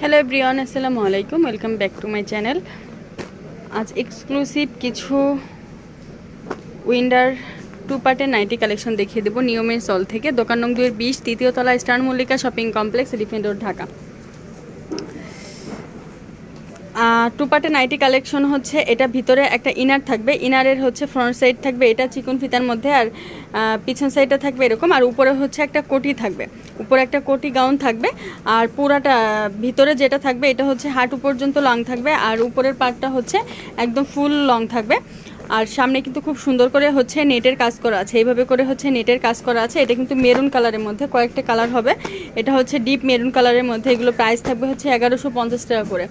Hello Brian আসসালামু আলাইকুম welcome back to my channel আজ এক্সক্লুসিভ কিছু উইন্ডার টু পার্টের নাইটি কালেকশন দেখিয়ে দেবো। নিয়মের সল থেকে দোকান নং দুয়ের বিশ তৃতীয়তলা Star Mallika Shopping Complex Elephant Road Dhaka two পার্টের নাইটি কালেকশন হচ্ছে, এটা ভিতরে একটা ইনার থাকবে ইনারের হচ্ছে ফ্রন্ট সাইড থাকবে, এটা চিকন ফিতার মধ্যে, আর পিছন সাইডটা থাকবে এরকম, আর উপরে হচ্ছে একটা কোটি থাকবে, উপরে একটা কোটি গাউন থাকবে, আর পুরাটা ভিতরে যেটা থাকবে, এটা হচ্ছে হাঁটু পর্যন্ত লং থাকবে, আর উপরের পার্টটা হচ্ছে একদম ফুল লং থাকবে, আর সামনে কিন্তু খুব সুন্দর করে হচ্ছে নেটের কাজ করা আছে, এইভাবে করে হচ্ছে নেটের কাজ করা আছে, এটা কিন্তু মেরুন কালারের মধ্যে, কয়েকটা কালার হবে, এটা হচ্ছে ডিপ মেরুন কালারের মধ্যে, এগুলো প্রাইস থাকবে হচ্ছে এগারোশো টাকা করে।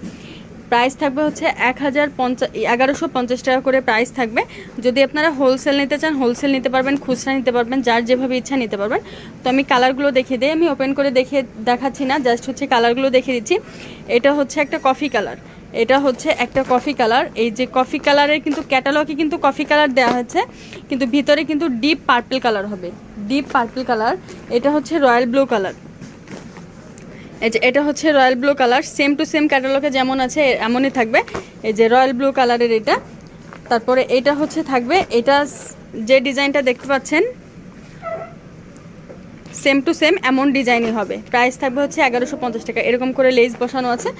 প্রাইস থাকবে হচ্ছে এক হাজার পঞ্চাশ এগারোশো পঞ্চাশ টাকা করে প্রাইস থাকবে। যদি আপনারা হোলসেল নিতে চান হোলসেল নিতে পারবেন, খুচরা নিতে পারবেন, যার যেভাবে ইচ্ছা নিতে পারবেন। তো আমি কালারগুলো দেখিয়ে দিই, আমি ওপেন করে দেখে দেখাচ্ছি না জাস্ট হচ্ছে কালারগুলো দেখিয়ে দিচ্ছি। এটা হচ্ছে একটা কফি কালার এটা হচ্ছে একটা কফি কালার এই যে কফি কালারের কিন্তু ক্যাটালগে কিন্তু কফি কালার দেওয়া হয়েছে, কিন্তু ভিতরে কিন্তু ডিপ পার্পল কালার হবে। ডিপ পার্পল কালার এটা হচ্ছে রয়্যাল ব্লু কালার এটা হচ্ছে royal blue colour same to same ক্যাটালগে যেমন আছে, এমনই থাকবে। এই যে রয়্যাল ব্লু কালারের এটা। তারপরে এটা হচ্ছে থাকবে, এটা যে ডিজাইনটা দেখতে পাচ্ছেন সেম টু সেম এমন ডিজাইনই হবে। প্রাইস থাকবে হচ্ছে এগারোশো পঞ্চাশ টাকা। এরকম করে লেস বসানো আছে।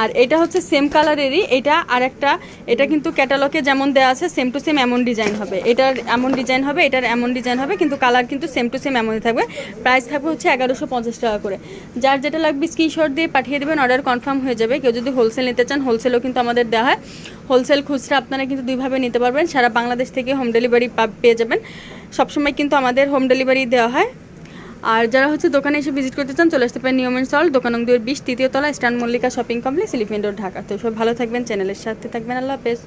আর এটা হচ্ছে সেম কালারেরই এটা আর একটা এটা কিন্তু ক্যাটালগে যেমন দেওয়া আছে সেম টু সেম এমন ডিজাইন হবে। এটার এমন ডিজাইন হবে, এটার এমন ডিজাইন হবে, কিন্তু কালার কিন্তু সেম টু সেম এমনই থাকবে। প্রাইস থাকবে হচ্ছে এগারোশো পঞ্চাশ টাকা করে। যার যেটা লাগবে স্ক্রিনশট দিয়ে পাঠিয়ে দেবেন অর্ডার কনফার্ম হয়ে যাবে। কেউ যদি হোলসেল নিতে চান হোলসেলও কিন্তু আমাদের দেওয়া হয়। হোলসেল খুচরা আপনারা কিন্তু দুইভাবে নিতে পারবেন। সারা বাংলাদেশ থেকে হোম ডেলিভারি পেয়ে যাবেন। সবসময় কিন্তু আমাদের হোম ডেলিভারি দেওয়া হয়। আর যারা হচ্ছে দোকানে এসে ভিজিট করতে চান, চলে আসতে পারেন নিয়মের সল দোকান দুয়ের বিশ তৃতীয় তলা Star Mallika Shopping Complex Elephant Road, Dhaka. তো সব ভালো থাকবেন, চ্যানেলের সাথে থাকবেন, আল্লাহ হাফেজ।